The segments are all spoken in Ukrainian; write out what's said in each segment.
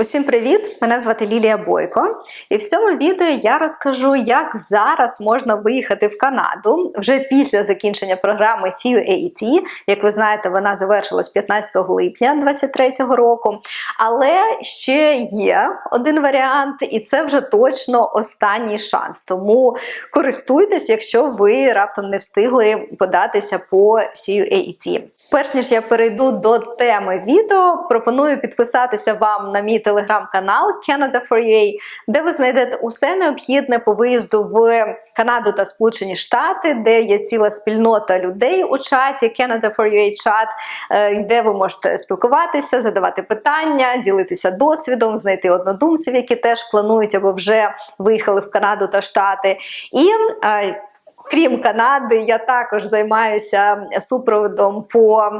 Усім привіт! Мене звати Лілія Бойко, і в цьому відео я розкажу, як зараз можна виїхати в Канаду вже після закінчення програми CUAT. Як ви знаєте, вона завершилась 15 липня 2023 року. Але ще є один варіант, і це вже точно останній шанс. Тому користуйтесь, якщо ви раптом не встигли податися по CUAT. Перш ніж я перейду до теми відео, пропоную підписатися вам на мій телеграм-канал Canada for UA, де ви знайдете усе необхідне по виїзду в Канаду та Сполучені Штати, де є ціла спільнота людей у чаті Canada for UA чат, е, де ви можете спілкуватися, задавати питання, ділитися досвідом, знайти однодумців, які теж планують або вже виїхали в Канаду та Штати. І е, Крім Канади, я також займаюся супроводом по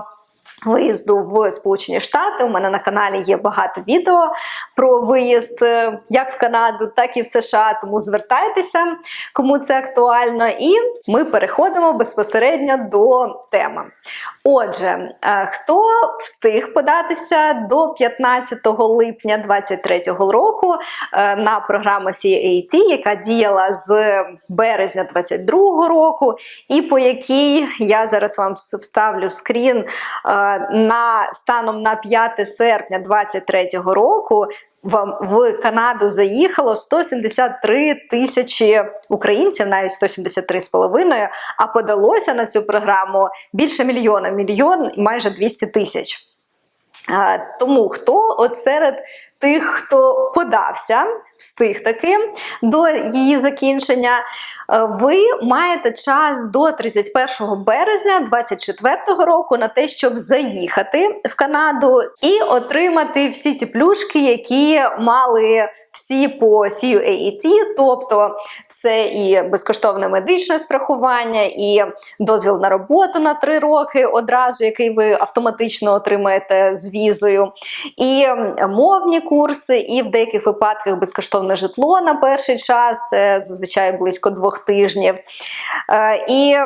виїзду в Сполучені Штати. У мене на каналі є багато відео про виїзд е, як в Канаду, так і в США. Тому звертайтеся, кому це актуально. І ми переходимо безпосередньо до теми. Отже, е, хто встиг податися до 15 липня 2023 року е, на програму CAT, яка діяла з березня 2022 року, і по якій я зараз вам вставлю скрін на станом на 5 серпня 2023 року. В, Канаду заїхало 173 тисячі українців, навіть 173 з половиною, а подалося на цю програму більше мільйона, мільйон і майже 200 тисяч. Тому хто от серед тих, хто подався, встиг таки до її закінчення, е, ви маєте час до 31 березня 2024 року на те, щоб заїхати в Канаду і отримати всі ті плюшки, які мали всі по CUAT, тобто це і безкоштовне медичне страхування, і дозвіл на роботу на 3 роки одразу, який ви автоматично отримаєте з візою, і мовні курси, і в деяких випадках безкоштовне житло на перший час, це зазвичай близько двох тижнів. Е, і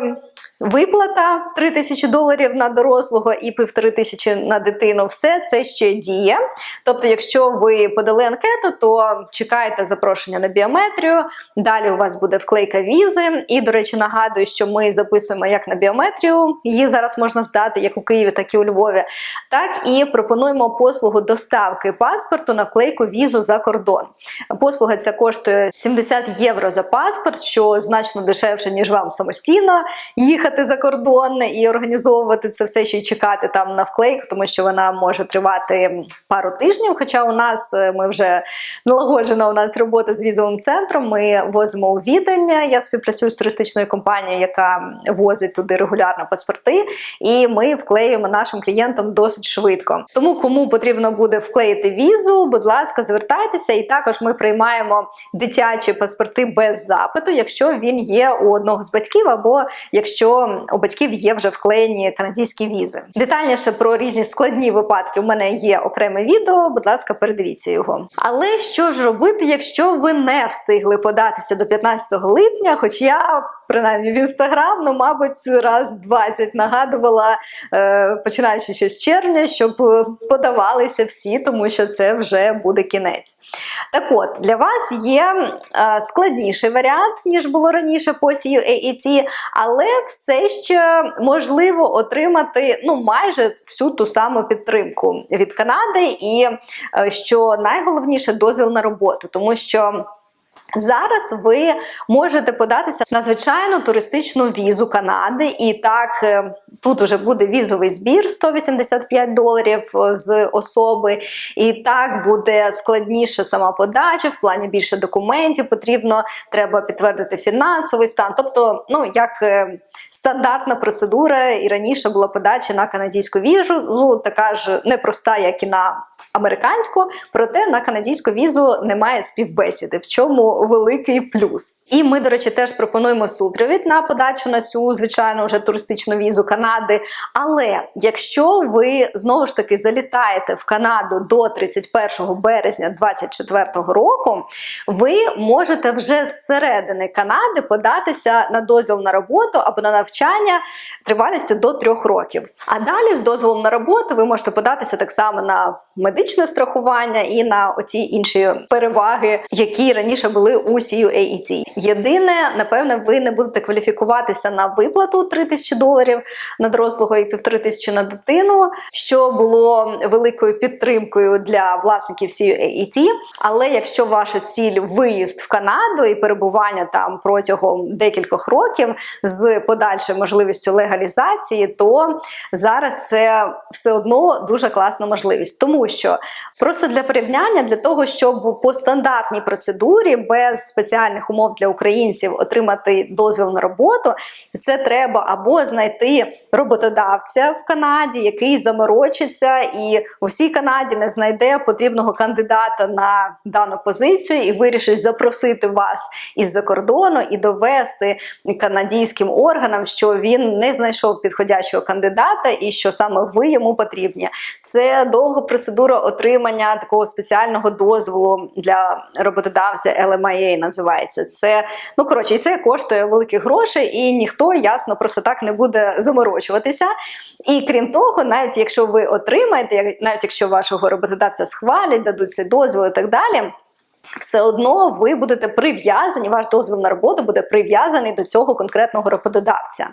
Виплата 3 тисячі доларів на дорослого і півтори тисячі на дитину. Все це ще діє. Тобто, якщо ви подали анкету, то чекайте запрошення на біометрію. Далі у вас буде вклейка візи. І, до речі, нагадую, що ми записуємо як на біометрію. Її зараз можна здати як у Києві, так і у Львові. Так і пропонуємо послугу доставки паспорту на вклейку візу за кордон. Послуга ця коштує 70 євро за паспорт, що значно дешевше, ніж вам самостійно їхати їхати за кордон і організовувати це все ще й чекати там на вклейк, тому що вона може тривати пару тижнів. Хоча у нас е, ми вже налагоджена у нас робота з візовим центром. Ми возимо у відень. Я співпрацюю з туристичною компанією, яка возить туди регулярно паспорти, і ми вклеюємо нашим клієнтам досить швидко. Тому кому потрібно буде вклеїти візу, будь ласка, звертайтеся, і також ми приймаємо дитячі паспорти без запиту, якщо він є у одного з батьків, або якщо у батьків є вже вклеєні канадські візи. Детальніше про різні складні випадки у мене є окреме відео. Будь ласка, передивіться його. Але що ж робити, якщо ви не встигли податися до 15 липня? Хоч я принаймні в інстаграм, ну, мабуть, раз 20 нагадувала, е, починаючи ще з червня, щоб подавалися всі, тому що це вже буде кінець. Так от, для вас є е, складніший варіант, ніж було раніше по CUAT, але все ще можливо отримати ну, майже всю ту саму підтримку від Канади, і е, що найголовніше дозвіл на роботу, тому що. Зараз ви можете податися на звичайну туристичну візу Канади, і так е, тут уже буде візовий збір 185 доларів е, з особи, і так буде складніше сама подача, в плані більше документів потрібно, треба підтвердити фінансовий стан. Тобто, ну як е, стандартна процедура, і раніше була подача на канадську візу, така ж непроста, як і на американську, проте на канадську візу немає співбесіди. В чому великий плюс. І ми, до речі, теж пропонуємо супровід на подачу на цю звичайну вже туристичну візу Канади. Але якщо ви знову ж таки залітаєте в Канаду до 31 березня 2024 року, ви можете вже з середини Канади податися на дозвіл на роботу або на навчання тривалістю до трьох років. А далі з дозволом на роботу ви можете податися так само на медичне страхування і на оті інші переваги, які раніше були у CUAET. Єдине, напевне, ви не будете кваліфікуватися на виплату 3 тисячі доларів на дорослого і півтори тисячі на дитину, що було великою підтримкою для власників CUAET. Але якщо ваша ціль виїзд в Канаду і перебування там протягом декількох років з подальшою можливістю легалізації, то зараз це все одно дуже класна можливість, тому що просто для порівняння, для того, щоб по стандартній процедурі без спеціальних умов для українців отримати дозвіл на роботу, це треба або знайти роботодавця в Канаді, який заморочиться і у всій Канаді не знайде потрібного кандидата на дану позицію і вирішить запросити вас із-за кордону і довести канадійським органам, що він не знайшов підходящого кандидата і що саме ви йому потрібні. Це довга процедура отримання такого спеціального дозволу для роботодавця LMIA називається. Це ну коротше, і це коштує великих грошей, і ніхто ясно просто так не буде заморочуватися. І крім того, навіть якщо ви отримаєте, навіть якщо вашого роботодавця схвалять, дадуть цей дозвіл і так далі все одно ви будете прив'язані, ваш дозвіл на роботу буде прив'язаний до цього конкретного роботодавця.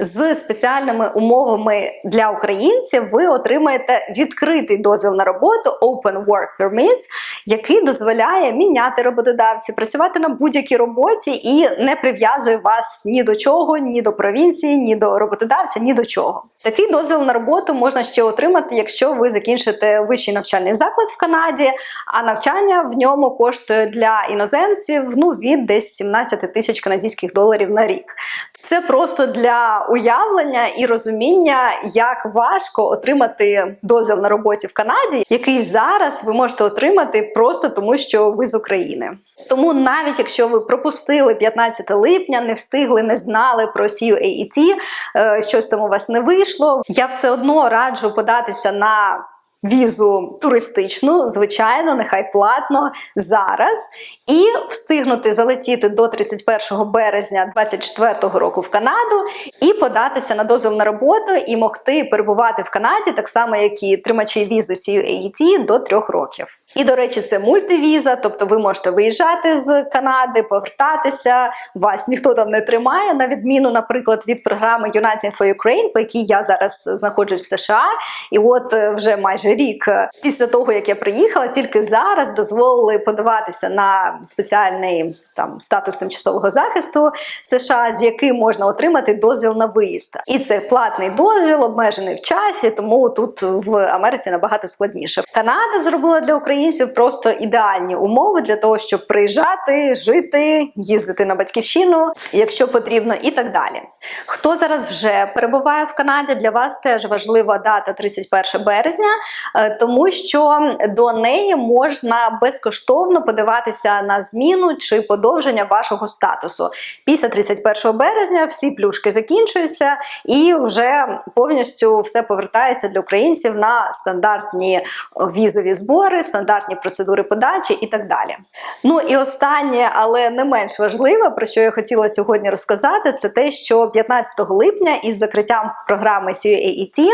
З спеціальними умовами для українців ви отримаєте відкритий дозвіл на роботу Open Work Permit, який дозволяє міняти роботодавців, працювати на будь-якій роботі і не прив'язує вас ні до чого, ні до провінції, ні до роботодавця, ні до чого. Такий дозвіл на роботу можна ще отримати, якщо ви закінчите вищий навчальний заклад в Канаді, а навчання в ньому коштує для іноземців ну від десь 17 тисяч канадських доларів на рік. Це просто для уявлення і розуміння, як важко отримати дозвіл на роботі в Канаді, який зараз ви можете отримати просто тому, що ви з України. Тому навіть якщо ви пропустили 15 липня, не встигли, не знали про CUAET, е, щось там у вас не вийшло, я все одно раджу податися на візу туристичну, звичайно, нехай платно зараз, і встигнути залетіти до 31 березня 2024 року в Канаду і податися на дозвіл на роботу і могти перебувати в Канаді, так само, як і тримачі візи CUAT до трьох років. І, до речі, це мультивіза, тобто ви можете виїжджати з Канади, повертатися, вас ніхто там не тримає, на відміну, наприклад, від програми United for Ukraine, по якій я зараз знаходжусь в США, і от е, вже майже рік е, після того, як я приїхала, тільки зараз дозволили подаватися на спеціальний там статус тимчасового захисту США, з яким можна отримати дозвіл на виїзд. І це платний дозвіл, обмежений в часі, тому тут в Америці набагато складніше. Канада зробила для українців просто ідеальні умови для того, щоб приїжджати, жити, їздити на батьківщину, якщо потрібно, і так далі. Хто зараз вже перебуває в Канаді? Для вас теж важлива дата 31 березня, е, тому що до неї можна безкоштовно подаватися на зміну чи подовження вашого статусу. Після 31 березня всі плюшки закінчуються і вже повністю все повертається для українців на стандартні візові збори, стандартні процедури подачі і так далі. Ну і останнє, але не менш важливе, про що я хотіла сьогодні розказати, це те, що 15 липня із закриттям програми CUAET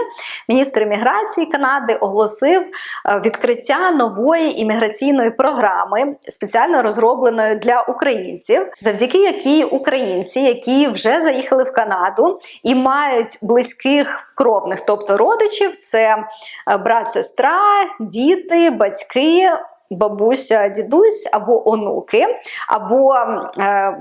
міністр імміграції Канади оголосив е, відкриття нової імміграційної програми, спеціально розробленої для українців, завдяки якій українці, які вже заїхали в Канаду і мають близьких кровних, тобто родичів, це е, брат, сестра, діти, батьки. Бабуся, дідусь або онуки, або е,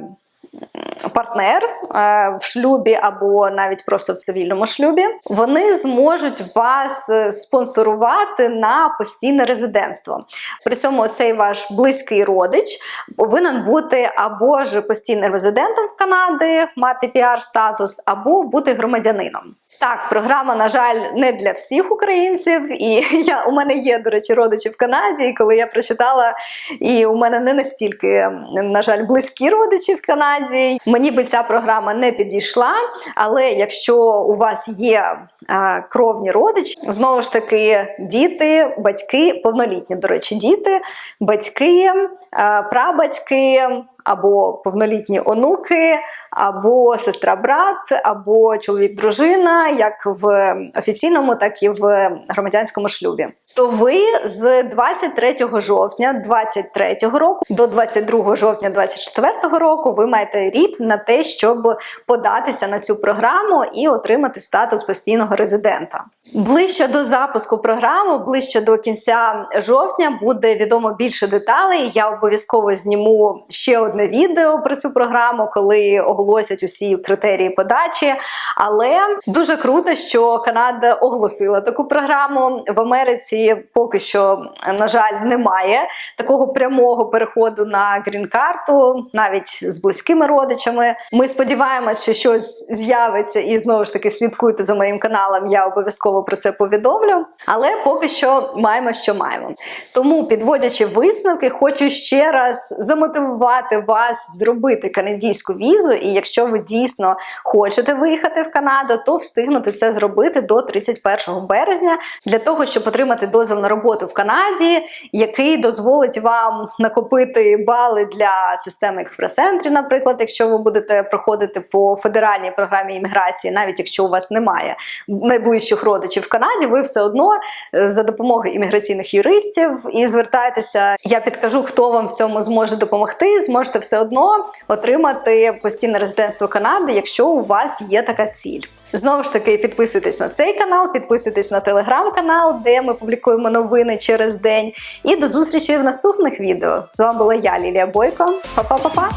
партнер е, в шлюбі або навіть просто в цивільному шлюбі, вони зможуть вас е, спонсорувати на постійне резидентство. При цьому цей ваш близький родич повинен бути або ж постійним резидентом в Канади, мати піар-статус, або бути громадянином. Так, програма, на жаль, не для всіх українців, і я у мене є, до речі, родичі в Канаді. І коли я прочитала, і у мене не настільки, на жаль, близькі родичі в Канаді. Мені би ця програма не підійшла. Але якщо у вас є а, кровні родичі, знову ж таки, діти, батьки, повнолітні, до речі, діти, батьки, а, прабатьки або повнолітні онуки, або сестра-брат, або чоловік-дружина, як в офіційному, так і в громадянському шлюбі. То ви з 23 жовтня 23 року до 22 жовтня 24 року ви маєте рік на те, щоб податися на цю програму і отримати статус постійного резидента. Ближче до запуску програми, ближче до кінця жовтня, буде відомо більше деталей. Я обов'язково зніму ще одне відео про цю програму, коли оголосять усі критерії подачі. Але дуже круто, що Канада оголосила таку програму в Америці. Поки що, на жаль, немає такого прямого переходу на грін-карту, навіть з близькими родичами. Ми сподіваємося, що щось з'явиться, і знову ж таки слідкуйте за моїм каналом. Я обов'язково про це повідомлю. Але поки що маємо, що маємо. Тому, підводячи висновки, хочу ще раз замотивувати вас зробити канадійську візу. І якщо ви дійсно хочете виїхати в Канаду, то встигнути це зробити до 31 березня для того, щоб отримати дозвіл на роботу в Канаді, який дозволить вам накопити бали для системи експрес-ентрі, наприклад, якщо ви будете проходити по федеральній програмі імміграції, навіть якщо у вас немає найближчих родичів в Канаді, ви все одно е, за допомогою імміграційних юристів і звертайтеся. Я підкажу, хто вам в цьому зможе допомогти. Зможете все одно отримати постійне резидентство Канади, якщо у вас є така ціль. Знову ж таки, підписуйтесь на цей канал, підписуйтесь на телеграм-канал, де ми публікуємо новини через день. І до зустрічі в наступних відео. З вами була я, Лілія Бойко. Па-па-па-па!